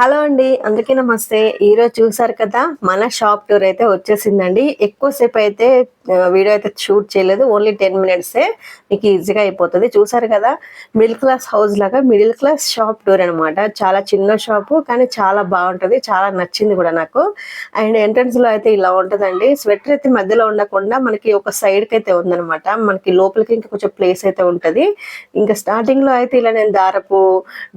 Hello అండి అందరికీ నమస్తే. ఈరోజు చూసారు కదా మన షాప్ టూర్ అయితే వచ్చేసిందండి. ఎక్కువసేపు అయితే వీడియో అయితే షూట్ చేయలేదు. ఓన్లీ టెన్ మినిట్సే మీకు ఈజీగా అయిపోతుంది. చూసారు కదా మిడిల్ క్లాస్ హౌస్ లాగా మిడిల్ క్లాస్ షాప్ టూర్ అనమాట చాలా చిన్న షాపు కానీ చాలా బాగుంటుంది. చాలా నచ్చింది కూడా నాకు. అండ్ ఎంట్రన్స్లో అయితే ఇలా ఉంటుందండి. స్వెటర్ అయితే మధ్యలో ఉండకుండా మనకి ఒక సైడ్కి అయితే ఉందనమాట మనకి లోపలికి ఇంకా కొంచెం ప్లేస్ అయితే ఉంటది. ఇంకా స్టార్టింగ్లో అయితే ఇలా నేను దారపు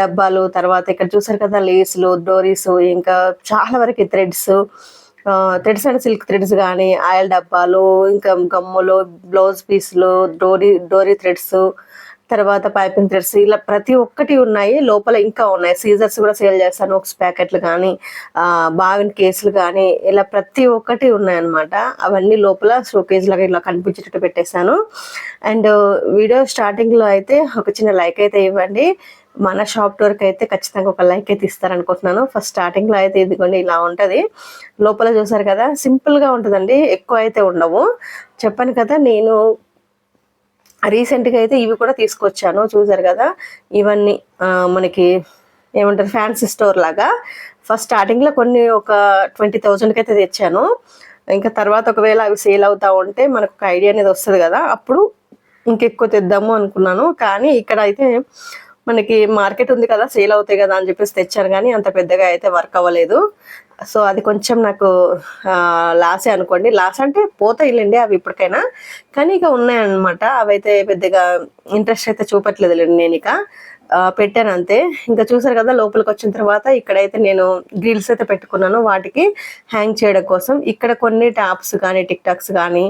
డబ్బాలు తర్వాత ఇక్కడ చూసారు కదా లేస్లు డోరీస్ ఇంకా చాలా వరకు threads threads and silk threads కానీ ఆయిల్ డబ్బాలు ఇంకా గమ్ములు బ్లౌజ్ పీస్లు డోరీ డోరీ థ్రెడ్స్ తర్వాత పైపింగ్ థ్రెడ్స్ ఇలా ప్రతి ఒక్కటి ఉన్నాయి. లోపల ఇంకా ఉన్నాయి. సీజర్స్ కూడా సేల్ చేస్తాను ఒక ప్యాకెట్లు కానీ బావిన్ కేసులు కానీ ఇలా ప్రతి ఒక్కటి ఉన్నాయన్నమాట. అవన్నీ లోపల షోకేజ్ లాగా ఇలా కనిపించేటట్టు పెట్టేశాను. అండ్ వీడియో స్టార్టింగ్లో అయితే ఒక చిన్న లైక్ అయితే ఇవ్వండి. మన షాప్ టూర్కి అయితే ఖచ్చితంగా ఒక లైక్ అయితే ఇస్తారనుకుంటున్నాను. ఫస్ట్ స్టార్టింగ్లో అయితే ఇదిగోండి ఇలా ఉంటుంది. లోపల చూసారు కదా సింపుల్గా ఉంటుందండి ఎక్కువ అయితే ఉండవు. చెప్పాను కదా నేను రీసెంట్గా అయితే ఇవి కూడా తీసుకొచ్చాను చూసారు కదా. ఇవన్నీ మనకి ఏమంటారు ఫ్యాన్సీ స్టోర్ లాగా. ఫస్ట్ స్టార్టింగ్లో కొన్ని ఒక ట్వంటీ థౌజండ్కి అయితే తెచ్చాను. ఇంకా తర్వాత ఒకవేళ అవి సేల్ అవుతా ఉంటే మనకు ఒక ఐడియా అనేది వస్తుంది కదా అప్పుడు ఇంకెక్కువ తెద్దాము అనుకున్నాను. కానీ ఇక్కడ అయితే మనకి మార్కెట్ ఉంది కదా సేల్ అవుతాయి కదా అని చెప్పేసి తెచ్చాను కానీ అంత పెద్దగా అయితే వర్క్ అవ్వలేదు. సో అది కొంచెం నాకు లాసే అనుకోండి. లాస్ అంటే పోతాయిలేండి అవి ఇప్పటికైనా. కానీ ఇక ఉన్నాయన్నమాట. అవైతే పెద్దగా ఇంట్రెస్ట్ అయితే చూపట్లేదు నేను ఇక. పెట్టాను అంతే. ఇంకా చూసారు కదా లోపలికి వచ్చిన తర్వాత ఇక్కడైతే నేను గ్రిల్స్ అయితే పెట్టుకున్నాను. వాటికి హ్యాంగ్ చేయడం కోసం. ఇక్కడ కొన్ని టాప్స్ కానీ టిక్ టాక్స్ కానీ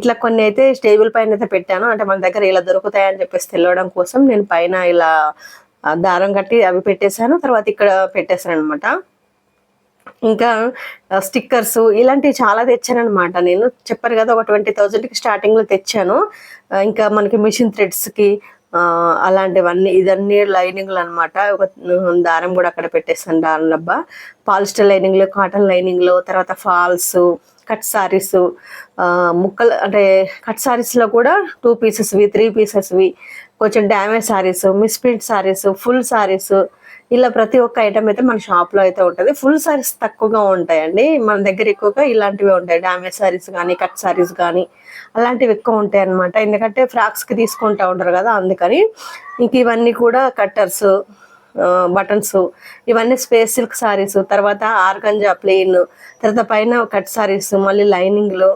ఇట్లా కొన్ని అయితే స్టేబుల్ పైన అయితే పెట్టాను. అంటే మన దగ్గర ఇలా దొరుకుతాయని చెప్పేసి తెలియడం కోసం నేను పైన ఇలా దారం కట్టి అవి పెట్టేశాను. తర్వాత ఇక్కడ పెట్టేశాను అనమాట ఇంకా స్టిక్కర్స్ ఇలాంటివి చాలా తెచ్చాను అనమాట నేను చెప్పాను కదా ఒక ట్వంటీ థౌజండ్కి స్టార్టింగ్లో తెచ్చాను. ఇంకా మనకి మిషన్ థ్రెడ్స్కి అలాంటివన్నీ ఇదన్నీ లైనింగ్లు అనమాట ఒక దారం కూడా అక్కడ పెట్టేస్తాను దారం డబ్బా పాలిస్టర్ లైనింగ్లు కాటన్ లైనింగ్లు తర్వాత ఫాల్స్ కట్ సారీస్ ముక్కలు అంటే కట్ సారీస్లో కూడా టూ పీసెస్వి త్రీ పీసెస్వి కొంచెం damage saris misprint saris full saris ఇలా ప్రతి ఒక్క ఐటమ్ అయితే మన షాప్లో అయితే ఉంటుంది. ఫుల్ సారీస్ తక్కువగా ఉంటాయండి. మన దగ్గర ఎక్కువగా ఇలాంటివి ఉంటాయి. డామేజ్ సారీస్ కానీ కట్ సారీస్ కానీ అలాంటివి ఎక్కువ ఉంటాయి అన్నమాట. ఎందుకంటే ఫ్రాక్స్కి తీసుకుంటా ఉంటారు కదా అందుకని ఇంక ఇవన్నీ కూడా కట్టర్స్ బటన్స్ ఇవన్నీ స్పేస్ సిల్క్ సారీస్ తర్వాత ఆర్గంజా ప్లెయిన్ తర్వాత పైన కట్ సారీస్ మళ్ళీ లైనింగ్లు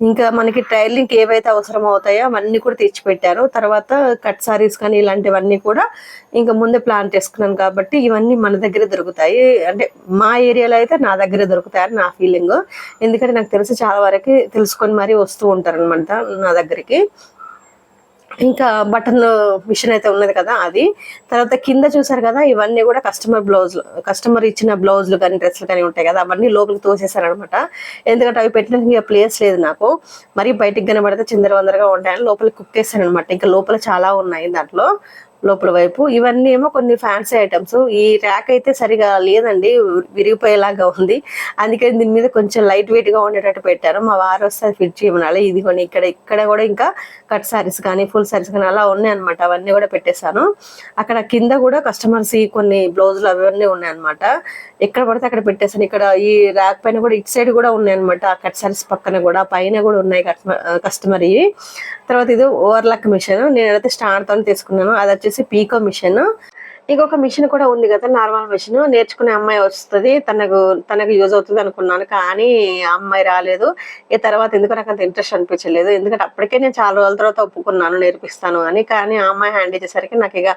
ఇంకా మనకి టైలింగ్ ఏవైతే అవసరం అవుతాయో అవన్నీ కూడా తెచ్చిపెట్టారు. తర్వాత కట్ సారీస్ కానీ ఇలాంటివన్నీ కూడా ఇంకా ముందే ప్లాన్ చేసుకున్నాను కాబట్టి ఇవన్నీ మన దగ్గర దొరుకుతాయి. అంటే మా ఏరియాలో అయితే నా దగ్గర దొరుకుతాయని నా ఫీలింగ్. ఎందుకంటే నాకు తెలిసి చాలా వరకు తెలుసుకొని మరీ వస్తూ ఉంటారు అనమాట నా దగ్గరికి. ఇంకా బటన్ మిషన్ అయితే ఉన్నది కదా అది. తర్వాత కింద చూసారు కదా ఇవన్నీ కూడా కస్టమర్ బ్లౌజ్లు కస్టమర్ ఇచ్చిన బ్లౌజ్లు కానీ డ్రెస్లు కానీ ఉంటాయి కదా అవన్నీ లోపలికి తోసేసారనమాట ఎందుకంటే అవి పెట్టడానికి ఇక ప్లేస్ లేదు నాకు. మరి బయటికి కనబడితే చిందర వందరగా ఉంటాయని లోపలికి కుక్కేసాను అనమాట ఇంకా లోపల చాలా ఉన్నాయి దాంట్లో. లోపల వైపు. ఇవన్నీ ఏమో కొన్ని ఫ్యాన్సీ ఐటమ్స్ ఈ ర్యాక్ అయితే సరిగా లేదండి విరిగిపోయేలాగా ఉంది. అందుకని దీని మీద కొంచెం లైట్ వెయిట్గా ఉండేటట్టు పెట్టారు. మా వారు వస్తే ఫిట్ చేయమనాలి. ఇది కొన్ని ఇక్కడ ఇక్కడ కూడా ఇంకా కట్ సారీస్ కానీ ఫుల్ సారీస్ కానీ అలా ఉన్నాయి అనమాట అవన్నీ కూడా పెట్టేశాను. అక్కడ కింద కూడా కస్టమర్స్ కొన్ని బ్లౌజులు అవన్నీ ఉన్నాయి అనమాట ఎక్కడ పడితే అక్కడ పెట్టేశాను. ఇక్కడ ఈ ర్యాక్ పైన కూడా ఇటు సైడ్ కూడా ఉన్నాయి అనమాట ఆ కట్ సారీస్ పక్కన కూడా పైన కూడా ఉన్నాయి కస్టమర్ ఇవి తర్వాత ఇది ఓవర్లాక్ మిషన్ నేనైతే స్టాండ్తో తీసుకున్నాను. అది వచ్చేసి పీకో మిషన్ ఇంకొక మిషన్ కూడా ఉంది కదా నార్మల్ మిషన్. నేర్చుకునే అమ్మాయి వస్తుంది తనకు తనకు యూజ్ అవుతుంది అనుకున్నాను కానీ ఆ అమ్మాయి రాలేదు. ఈ తర్వాత ఎందుకు నాకు అంత ఇంట్రెస్ట్ అనిపించలేదు. ఎందుకంటే అప్పటికే నేను చాలా రోజుల తర్వాత ఒప్పుకున్నాను నేర్పిస్తాను అని. కానీ ఆ అమ్మాయి హ్యాండ్ ఇచ్చేసరికి నాకు ఇక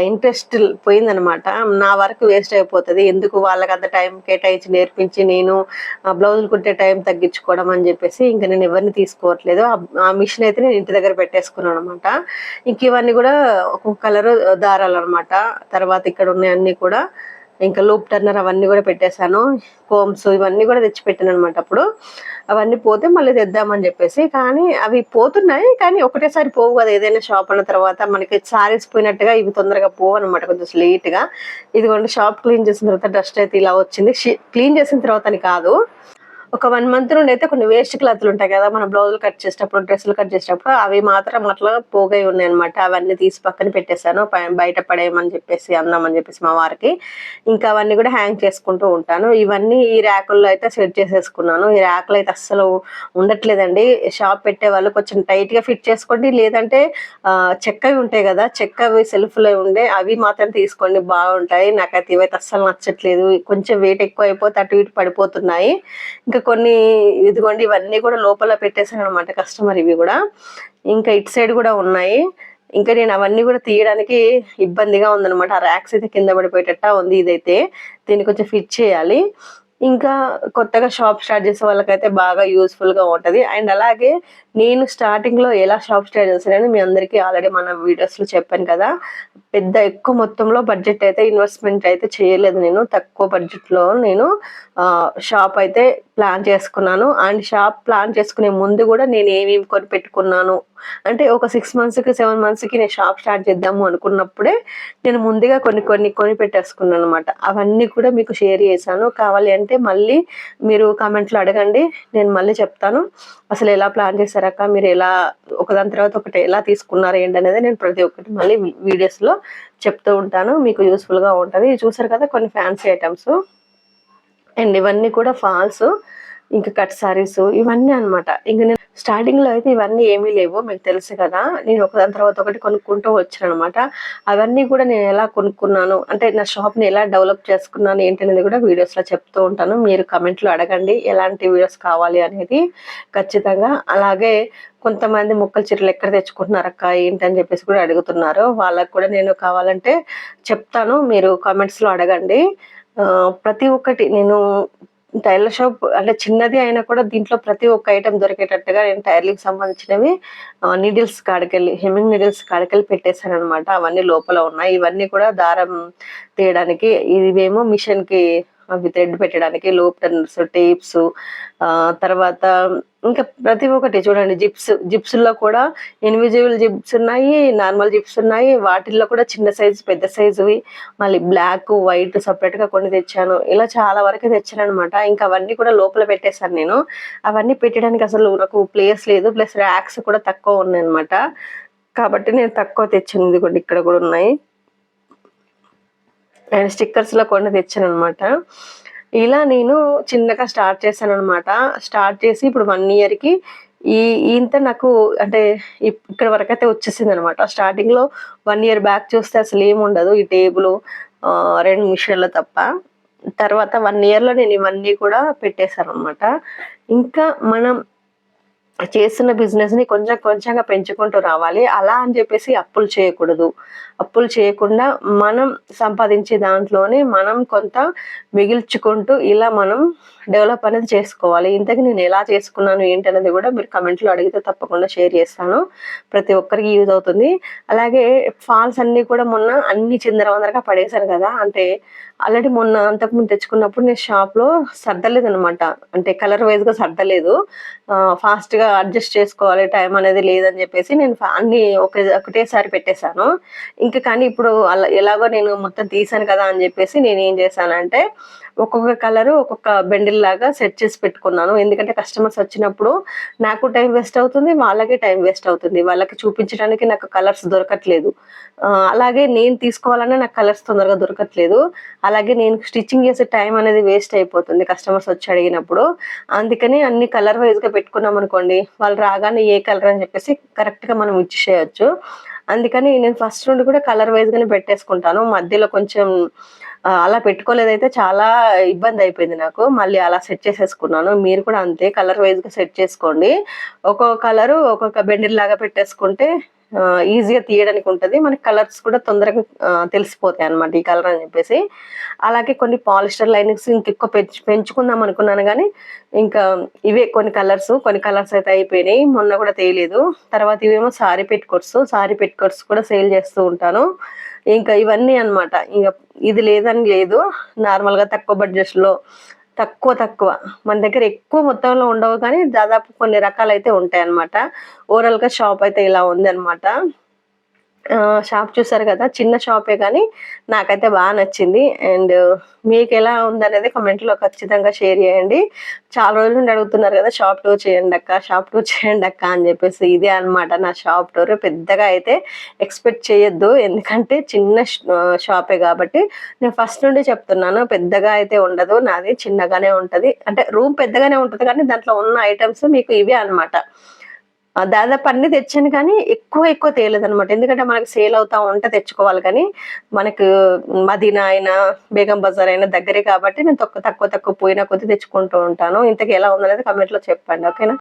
ఇంట్రెస్ట్ పోయిందనమాట నా వరకు వేస్ట్ అయిపోతుంది. ఎందుకు వాళ్ళకి అంత టైం కేటాయించి నేర్పించి నేను బ్లౌజులు కుట్టే టైం తగ్గించుకోవడం అని చెప్పేసి ఇంకా నేను ఎవరిని తీసుకోవట్లేదు. ఆ- ఆ మిషన్ అయితే నేను ఇంటి దగ్గర పెట్టేసుకున్నాను అనమాట ఇంక ఇవన్నీ కూడా ఒక్కొక్క కలర్ దారాలు అనమాట తర్వాత ఇక్కడ ఉన్నాయి కూడా ఇంకా లూప్ టర్నర్ అవన్నీ కూడా పెట్టేశాను. కోమ్స్ ఇవన్నీ కూడా తెచ్చి పెట్టాను అనమాట అప్పుడు. అవన్నీ పోతే మళ్ళీ తెద్దామని చెప్పేసి కానీ అవి పోతున్నాయి కానీ ఒకటేసారి పోవు కదా ఏదైనా షాప్ అన్న తర్వాత మనకి సారీస్ పోయినట్టుగా ఇవి తొందరగా పోవు అనమాట కొంచెం లేట్గా. ఇదిగోండి షాప్ క్లీన్ చేసిన తర్వాత డస్ట్ అయితే ఇలా వచ్చింది. క్లీన్ చేసిన తర్వాత అని కాదు. ఒక వన్ మంత్ నుండి అయితే కొన్ని వేస్ట్ క్లాత్లు ఉంటాయి కదా మనం బ్లౌజులు కట్ చేసేటప్పుడు డ్రెస్సులు కట్ చేసేటప్పుడు అవి మాత్రం అట్లా పోగై ఉన్నాయి అనమాట అవన్నీ తీసి పక్కన పెట్టేశాను బయట పడేయమని చెప్పేసి అందామని చెప్పేసి మా వారికి. ఇంకా అవన్నీ కూడా హ్యాంగ్ చేసుకుంటూ ఉంటాను. ఇవన్నీ ఈ ర్యాకుల్లో అయితే సెట్ చేసేసుకున్నాను. ఈ ర్యాకులు అయితే అస్సలు ఉండట్లేదండి. షాప్ పెట్టే వాళ్ళు కొంచెం టైట్గా ఫిట్ చేసుకోండి. లేదంటే చెక్కవి ఉంటాయి కదా చెక్కవి సెల్ఫ్లో ఉండే అవి మాత్రం తీసుకోండి. బాగుంటాయి. నాకైతే ఇవైతే అస్సలు నచ్చట్లేదు. కొంచెం వెయిట్ ఎక్కువ అయిపోతే అటు ఇటు పడిపోతున్నాయి. ఇంకా కొన్ని ఇదిగోండి ఇవన్నీ కూడా లోపల పెట్టేశాను అనమాట కస్టమర్ ఇవి కూడా. ఇంకా ఇటు సైడ్ కూడా ఉన్నాయి. ఇంకా నేను అవన్నీ కూడా తీయడానికి ఇబ్బందిగా ఉందనమాట ఆ ర్యాక్స్ అయితే కింద పడిపోయేటట్ట ఉంది ఇదైతే. దీన్ని కొంచెం ఫిట్ చేయాలి. ఇంకా కొత్తగా షాప్ స్టార్ట్ చేసే వాళ్ళకైతే బాగా యూస్ఫుల్గా ఉంటుంది. అండ్ అలాగే నేను స్టార్టింగ్లో ఎలా షాప్ స్టార్ట్ చేశానని మీ అందరికీ ఆల్రెడీ మన వీడియోస్లో చెప్పాను కదా. పెద్ద ఎక్కువ మొత్తంలో బడ్జెట్ అయితే ఇన్వెస్ట్మెంట్ అయితే చేయలేదు నేను. తక్కువ బడ్జెట్లో నేను షాప్ అయితే ప్లాన్ చేసుకున్నాను. అండ్ షాప్ ప్లాన్ చేసుకునే ముందు కూడా నేను ఏమేమి కొని పెట్టుకున్నాను అంటే ఒక సిక్స్ మంత్స్కి సెవెన్ మంత్స్కి నేను షాప్ స్టార్ట్ చేద్దాము అనుకున్నప్పుడే నేను ముందుగా కొన్ని కొన్ని కొని పెట్టేసుకున్నాను అనమాట అవన్నీ కూడా మీకు షేర్ చేశాను. కావాలి అంటే మళ్ళీ మీరు కామెంట్లో అడగండి. నేను మళ్ళీ చెప్తాను. అసలు ఎలా ప్లాన్ చేశారక్క మీరు ఎలా ఒకదాని తర్వాత ఒకటి ఎలా తీసుకున్నారు ఏంటి అనేది నేను ప్రతి ఒక్కటి మళ్ళీ వీడియోస్లో చెప్తూ ఉంటాను. మీకు యూస్ఫుల్గా గా ఉంటది. చూసారు కదా కొన్ని ఫ్యాన్సీ ఐటమ్స్ అండ్ ఇవన్నీ కూడా ఫాల్స్ ఇంకా కట్ సారీస్ ఇవన్నీ అనమాట ఇంకా నేను స్టార్టింగ్లో అయితే ఇవన్నీ ఏమీ లేవు మీకు తెలుసు కదా. నేను ఒకదాని తర్వాత ఒకటి కొనుక్కుంటూ వచ్చాను అనమాట అవన్నీ కూడా నేను ఎలా కొనుక్కున్నాను అంటే నా షాప్ని ఎలా డెవలప్ చేసుకున్నాను ఏంటనేది కూడా వీడియోస్లో చెప్తూ ఉంటాను. మీరు కమెంట్లో అడగండి ఎలాంటి వీడియోస్ కావాలి అనేది ఖచ్చితంగా. అలాగే కొంతమంది ముక్కల చీరలు ఎక్కడ తెచ్చుకుంటున్నారు అక్క ఏంటని చెప్పేసి కూడా అడుగుతున్నారు. వాళ్ళకు కూడా నేను కావాలంటే చెప్తాను మీరు కామెంట్స్లో అడగండి. ప్రతి ఒక్కటి నేను టైలర్ షాప్ అంటే చిన్నది అయినా కూడా దీంట్లో ప్రతి ఒక్క ఐటమ్ దొరికేటట్టుగా నేను టైలరింగ్ సంబంధించినవి నీడిల్స్ కాడికెళ్ళి హెమ్మింగ్ నీడిల్స్ కాడికెళ్ళి పెట్టేశాను అనమాట అవన్నీ లోపల ఉన్నాయి. ఇవన్నీ కూడా దారం తీయడానికి ఇవేమో మిషన్కి అవి థ్రెడ్ పెట్టడానికి లోప్ టర్నర్స్ టేప్స్ తర్వాత ఇంకా ప్రతి ఒక్కటి చూడండి జిప్స్ జిప్స్లో కూడా ఇన్విజిబుల్ జిప్స్ ఉన్నాయి నార్మల్ జిప్స్ ఉన్నాయి. వాటిల్లో కూడా చిన్న సైజు పెద్ద సైజువి. మళ్ళీ బ్లాక్ వైట్ సపరేట్గా కొన్ని తెచ్చాను. ఇలా చాలా వరకు తెచ్చాను అనమాట ఇంకా అవన్నీ కూడా లోపల పెట్టేశాను నేను. అవన్నీ పెట్టడానికి అసలు నాకు ప్లేస్ లేదు. ప్లస్ ర్యాక్స్ కూడా తక్కువ ఉన్నాయి అనమాట కాబట్టి నేను తక్కువ తెచ్చాను. ఇదిగోండి ఇక్కడ కూడా ఉన్నాయి. అండ్ స్టిక్కర్స్లో కొన్ని తెచ్చాను అనమాట ఇలా నేను చిన్నగా స్టార్ట్ చేశాను అనమాట స్టార్ట్ చేసి ఇప్పుడు వన్ ఇయర్కి ఈ ఇంత నాకు అంటే ఇక్కడ వరకు అయితే వచ్చేసింది అనమాట స్టార్టింగ్లో వన్ ఇయర్ బ్యాక్ చూస్తే అసలు ఏముండదు ఈ టేబుల్ రెండు మిషన్లు తప్ప. తర్వాత వన్ ఇయర్లో నేను ఇవన్నీ కూడా పెట్టేశాను అనమాట ఇంకా మనం చేస్తున్న బిజినెస్ని కొంచెం కొంచెంగా పెంచుకుంటూ రావాలి. అలా అని చెప్పేసి అప్పులు చేయకూడదు. అప్పులు చేయకుండా మనం సంపాదించే దాంట్లోనే మనం కొంత మిగిల్చుకుంటూ ఇలా మనం డెవలప్ అనేది చేసుకోవాలి. ఇంతకు నేను ఎలా చేసుకున్నాను ఏంటనేది కూడా మీరు కమెంట్లో అడిగితే తప్పకుండా షేర్ చేస్తాను. ప్రతి ఒక్కరికి యూజ్ అవుతుంది. అలాగే ఫాల్స్ అన్నీ కూడా మొన్న అన్ని చిందరవందరగా పడేశాను కదా. అంటే ఆల్రెడీ మొన్న అంతకుముందు తెచ్చుకున్నప్పుడు నేను షాప్లో సర్దలేదు అనమాట అంటే కలర్ వైజ్గా సర్దలేదు. ఫాస్ట్గా అడ్జస్ట్ చేసుకోవాలి. టైం అనేది లేదని చెప్పేసి నేను ఫా- అన్ని ఒకే ఒకటేసారి పెట్టేశాను. ఇంకా కానీ ఇప్పుడు అలా ఎలాగో నేను మొత్తం తీసాను కదా అని చెప్పేసి నేను ఏం చేశానంటే ఒక్కొక్క కలర్ ఒక్కొక్క బెండిల్ లాగా సెట్ చేసి పెట్టుకున్నాను. ఎందుకంటే కస్టమర్స్ వచ్చినప్పుడు నాకు టైం వేస్ట్ అవుతుంది వాళ్ళకి టైం వేస్ట్ అవుతుంది. వాళ్ళకి చూపించడానికి నాకు కలర్స్ దొరకట్లేదు. అలాగే నేను తీసుకోవాలన్నా నాకు కలర్స్ తొందరగా దొరకట్లేదు. అలాగే నేను స్టిచ్చింగ్ చేసే టైం అనేది వేస్ట్ అయిపోతుంది కస్టమర్స్ వచ్చి అడిగినప్పుడు. అందుకని అన్ని కలర్ వైజ్గా పెట్టుకున్నాం అనుకోండి వాళ్ళు రాగానే ఏ కలర్ అని చెప్పేసి కరెక్ట్గా మనం మనం ఇచ్చేయచ్చు. అందుకని నేను ఫస్ట్ నుండి కూడా కలర్ వైజ్గానే పెట్టేసుకుంటాను. మధ్యలో కొంచెం అలా పెట్టుకోలేదైతే చాలా ఇబ్బంది అయిపోయింది నాకు. మళ్ళీ అలా సెట్ చేసేసుకున్నాను. మీరు కూడా అంతే కలర్ వైజ్గా సెట్ చేసుకోండి. ఒక్కొక్క కలరు ఒక్కొక్క బెండిల్ లాగా పెట్టేసుకుంటే ఈజీగా తీయడానికి ఉంటుంది. మనకి కలర్స్ కూడా తొందరగా తెలిసిపోతాయి అన్నమాట ఈ కలర్ అని చెప్పేసి. అలాగే కొన్ని పాలిస్టర్ లైనింగ్స్ ఇంకెక్కువ పెంచు పెంచుకుందాం అనుకున్నాను కానీ ఇంకా ఇవే కొన్ని కలర్స్ కొన్ని కలర్స్ అయితే అయిపోయినాయి. మొన్న కూడా తేయలేదు తర్వాత ఇవేమో సారీ పెట్టుకోట్స్ సారీ పెట్టుకోట్స్ కూడా సేల్ చేస్తూ ఉంటాను. ఇంకా ఇవన్నీ అన్నమాట. ఇంకా ఇది లేదని లేదు. నార్మల్గా తక్కువ బడ్జెట్లో తక్కువ తక్కువ. మన దగ్గర ఎక్కువ మొత్తంలో ఉండవు కానీ దాదాపు కొన్ని రకాలు అయితే ఉంటాయి అన్నమాట ఓవరాల్గా షాప్ అయితే ఇలా ఉంది అనమాట షాప్ చూసారు కదా చిన్న షాపే కానీ నాకైతే బాగా నచ్చింది. అండ్ uh, మీకు ఎలా ఉందనేది కమెంట్లో ఖచ్చితంగా షేర్ చేయండి. చాలా రోజుల నుండి అడుగుతున్నారు కదా షాప్ టూర్ చేయండి అక్క షాప్ టూర్ చేయండి అక్క అని చెప్పేసి ఇదే అన్నమాట నా షాప్ టూర్ పెద్దగా అయితే ఎక్స్పెక్ట్ చేయొద్దు. ఎందుకంటే చిన్న షాపే కాబట్టి నేను ఫస్ట్ నుండి చెప్తున్నాను పెద్దగా అయితే ఉండదు. నాది చిన్నగానే ఉంటుంది. అంటే రూమ్ పెద్దగానే ఉంటుంది కానీ దాంట్లో ఉన్న ఐటమ్స్ మీకు ఇవే అనమాట దాదాపు అన్ని తెచ్చాను కానీ ఎక్కువ ఎక్కువ తేలేదు అనమాట ఎందుకంటే మనకి సేల్ అవుతా ఉంటే తెచ్చుకోవాలి కానీ మనకు మదీనా అయినా బేగం బజార్ అయినా దగ్గరే కాబట్టి నేను తక్కువ తక్కువ తక్కువ పోయిన కొద్ది తెచ్చుకుంటూ ఉంటాను. ఇంతకు ఎలా ఉందనేది కమెంట్లో లో చెప్పండి ఓకేనా?